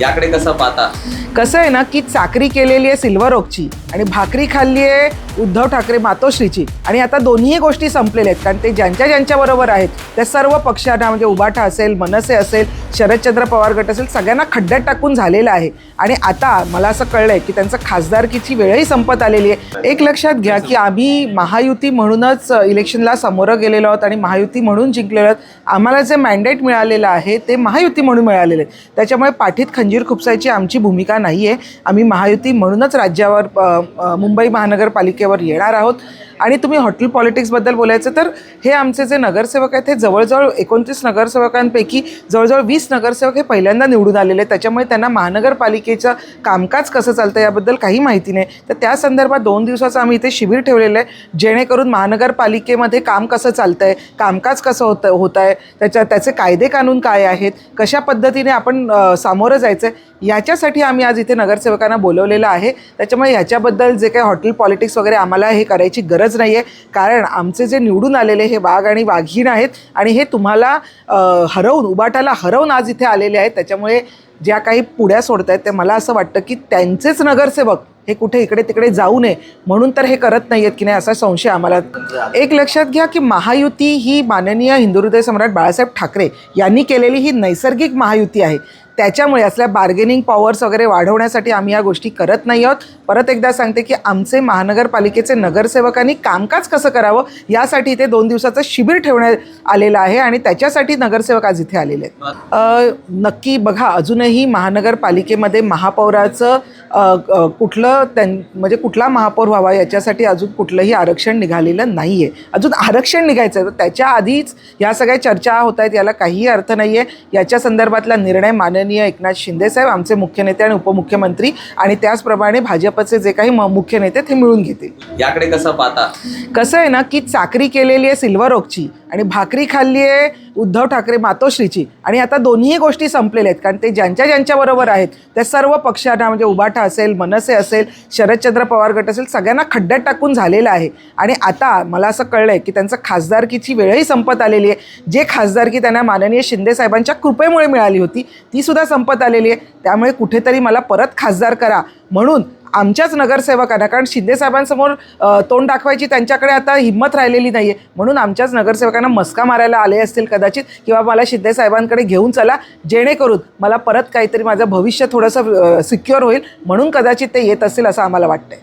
याकडे कसं पाहता? कसं आहे ना की चाकरी केलेली आहे सिल्वर ओकची आणि भाकरी खाल्ली आहे उद्धव ठाकरे मातोश्रीची. आणि आता दोन्ही गोष्टी संपलेल्या आहेत. कारण ते ज्यांच्या ज्यांच्याबरोबर आहेत त्या सर्व पक्षांना म्हणजे उबाठा असेल मनसे असेल शरदचंद्र पवार गट असेल सगळ्यांना खड्ड्यात टाकून झालेलं आहे. आणि आता मला असं कळलंय की त्यांचं खासदारकीची वेळही संपत आलेली आहे. एक लक्षात घ्या की आम्ही महायुती म्हणूनच इलेक्शनला समोरं गेलेलो आहोत आणि महायुती म्हणून जिंकलेलो आहोत. आम्हाला जे मॅन्डेट मिळालेलं आहे ते महायुती म्हणून मिळालेलं आहे. त्याच्यामुळे पाठीत खंजीर खुपसायची आमची भूमिका नाही आहे आम्ही महायुती म्हणूनच राज्यावर मुंबई महानगरपालिके मुंबई येणार आहोत. आणि तुम्ही हॉटेल पॉलिटिक्सबद्दल बोलायचं तर हे आमचे जे नगरसेवक आहेत हे जवळजवळ एकोणतीस नगरसेवकांपैकी जवळजवळ वीस नगरसेवक हे पहिल्यांदा निवडून आलेले आहेत. त्याच्यामुळे त्यांना महानगरपालिकेचं कामकाज कसं चालतं याबद्दल काही माहिती नाही. तर त्या संदर्भात दोन दिवसाचं आम्ही इथे शिबिर ठेवलेलं आहे जेणेकरून महानगरपालिकेमध्ये काम कसं चालतं आहे कामकाज कसं होतं होत आहे त्याच्या त्याचे कायदे कानून काय आहेत कशा पद्धतीने आपण सामोरं जायचं आहे याच्यासाठी आम्ही आज इथे नगरसेवकांना बोलवलेलं आहे. त्याच्यामुळे ह्याच्याबद्दल जे काही हॉटेल पॉलिटिक्स वगैरे आम्हाला हे करायची गरज नाही आहे कारण आमचे जे निवडून आलेले हे वाघ आणि वाघीण आहेत आणि हे तुम्हाला हरवून उबाटाला हरवून आज इथे आलेले आहेत. त्याच्यामुळे ज्या काही पुढ्या सोडत आहेत ते मला असं वाटतं की त्यांचेच नगरसेवक हे कुठे इकडे तिकडे जाऊ नये. म्हणून तर हे करत नाही आहेत की नाही असा संशय आम्हाला. एक लक्षात घ्या की महायुती ही माननीय हिंदू हृदय सम्राट बाळासाहेब ठाकरे यांनी केलेली ही नैसर्गिक महायुती आहे. त्याच्यामुळे असल्या बार्गेनिंग पॉवर्स वगैरे वाढवण्यासाठी आम्ही या गोष्टी करत नाही आहोत. परत एकदा सांगते की आमचे महानगरपालिकेचे नगरसेवकांनी कामकाज कसं करावं यासाठी ते दोन दिवसाचं शिबिर ठेवण्यात आलेलं आहे आणि त्याच्यासाठी नगरसेवक आज इथे आलेले आहेत. नक्की बघा अजूनही महानगरपालिकेमध्ये महापौराचं कुठलं त्यां म्हणजे कुठला महापौर व्हावा याच्यासाठी अजून कुठलंही आरक्षण निघालेलं नाही आहे अजून आरक्षण निघायचं आहे तर त्याच्या आधीच या सगळ्या चर्चा होत आहेत याला काहीही अर्थ नाही आहे याच्या संदर्भातला निर्णय माननीय एकनाथ शिंदेसाहेब आमचे मुख्य नेते आणि उपमुख्यमंत्री आणि त्याचप्रमाणे भाजपचे जे काही म- मुख्य नेते ते मिळून घेतील. याकडे कसं पाहता? कसं आहे ना की चाकरी केलेली आहे सिल्वर ओकची. आणि भाकरी खाल्ली आहे उद्धव ठाकरे मातोश्रीची. आणि आता दोन्ही गोष्टी संपलेल्या आहेत. कारण ते ज्यांच्या ज्यांच्याबरोबर आहेत त्या सर्व पक्षांना म्हणजे उबाठा असेल मनसे असेल शरदचंद्र पवार गट असेल सगळ्यांना खड्ड्यात टाकून झालेलं आहे. आणि आता मला असं कळलं आहे की त्यांचं खासदारकीची वेळही संपत आलेली आहे. जे खासदारकी त्यांना माननीय शिंदे साहेबांच्या कृपेमुळे मिळाली होती ती सुद्धा संपत आलेली आहे. त्यामुळे कुठेतरी मला परत खासदार करा. म्हणून आमच्याच नगरसेवकांना कारण शिंदेसाहेबांसमोर तोंड दाखवायची त्यांच्याकडे आता हिंमत राहिलेली नाही आहे म्हणून आमच्याच नगरसेवकांना मस्का मारायला आले असतील कदाचित किंवा मला शिंदेसाहेबांकडे घेऊन चला जेणेकरून मला परत काहीतरी माझं भविष्य थोडंसं सिक्युअर होईल म्हणून कदाचित ते येत असतील असं आम्हाला वाटतंय.